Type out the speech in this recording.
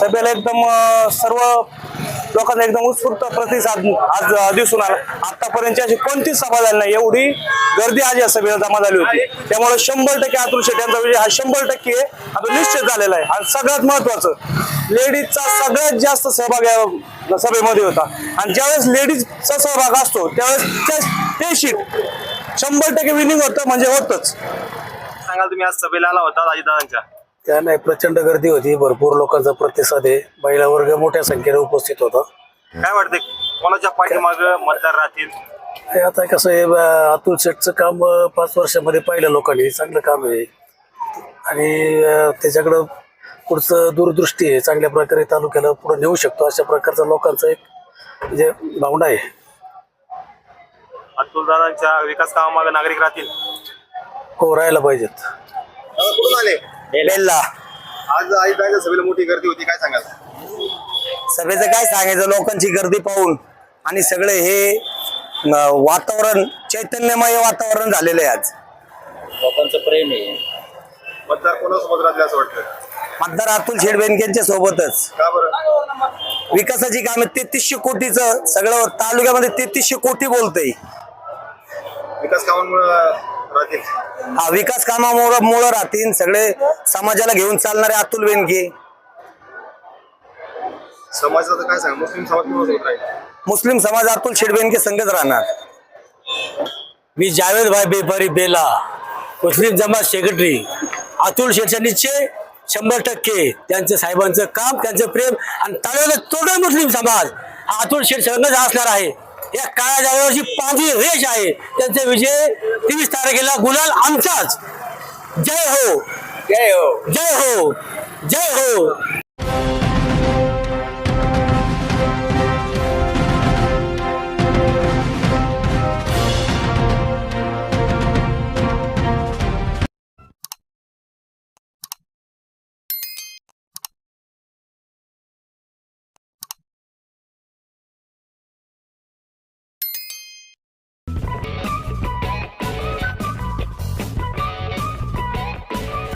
सभेला एकदम सर्व लोकांचा एकदम उत्स्फूर्त प्रतिसाद आज दिसून आला. आतापर्यंतची अशी कोणतीच सभा झाली नाही. एवढी गर्दी आज या सभेला जमा झाली होती. त्यामुळे शंभर टक्के अतुल त्यांचा विजय हा शंभर टक्के आता निश्चित झालेला आहे. आणि सगळ्यात महत्वाचं लेडीजचा सगळ्यात जास्त सहभाग या सभेमध्ये होता. आणि ज्यावेळेस लेडीजचा सहभाग असतो त्यावेळेस ते शीट शंभर टक्के विनिंग होतं म्हणजे होतच. सांगाल तुम्ही आज सभेला आला होता अजितदादांच्या त्या नाही प्रचंड गर्दी होती. भरपूर लोकांचा प्रतिसाद आहे. महिला वर्ग मोठ्या संख्येने उपस्थित होता. काय वाटते कोणाच्या पाठीमाग मतदार राहतील? हे आता कसं आहे अं, अतुल शेठचं काम अं, पाच वर्षामध्ये पाहिलं लोकांनी. चांगलं काम आहे. आणि अं, त्याच्याकडं पुढचं दूरदृष्टी आहे. चांगल्या प्रकारे तालुक्याला पुढे नेऊ शकतो. अशा प्रकारचा लोकांचा एक म्हणजे भावना आहे. अतुल दादांच्या विकास कामामागे नागरिक राहतील? हो राहायला पाहिजेत. कुठून आले? बेल्ला. आज अजितदादांच्या सभेला मोठी गर्दी होती काय सांगाल? सभेचं काय सांगायचं? लोकांची गर्दी पाहून आणि सगळे हे अं, वातावरण चैतन्यमय वातावरण झालेलं आहे आज. लोकांचं प्रेम आहे. मतदार कोणासोबत राहतील असं वाटतं? मतदार अतुल शेठ बेनकेंच्या सोबतच. का बरं? विकासाची कामे तेहतीसशे कोटीचं सगळं तालुक्यामध्ये तेहतीसशे कोटी बोलतंय. विकास कामांमुळे हा विकास कामामुळे मुळे राहतील. सगळे समाजाला घेऊन चालणारे अतुल बेनके समाजाचं काय सांग? मुस्लिम समाज मुस्लिम समाज अतुल शेठ बेनके संगत राहणार. मी जावेद भाई बेपारी बेला मुस्लिम जमात सेक्रेटरी अतुल निश्चय शंभर टक्के त्यांचं साहेबांचं काम त्यांचं प्रेम आणि तळ्याला तोडा मुस्लिम समाज. हा अतुल शेठ संघच असणार आहे. या काळ्या जागेवरची पांढरी रेष आहे. त्यांचा विजय तेवीस तारखेला गुलाल आमचाच. जय हो. जय हो. जय हो. जय हो.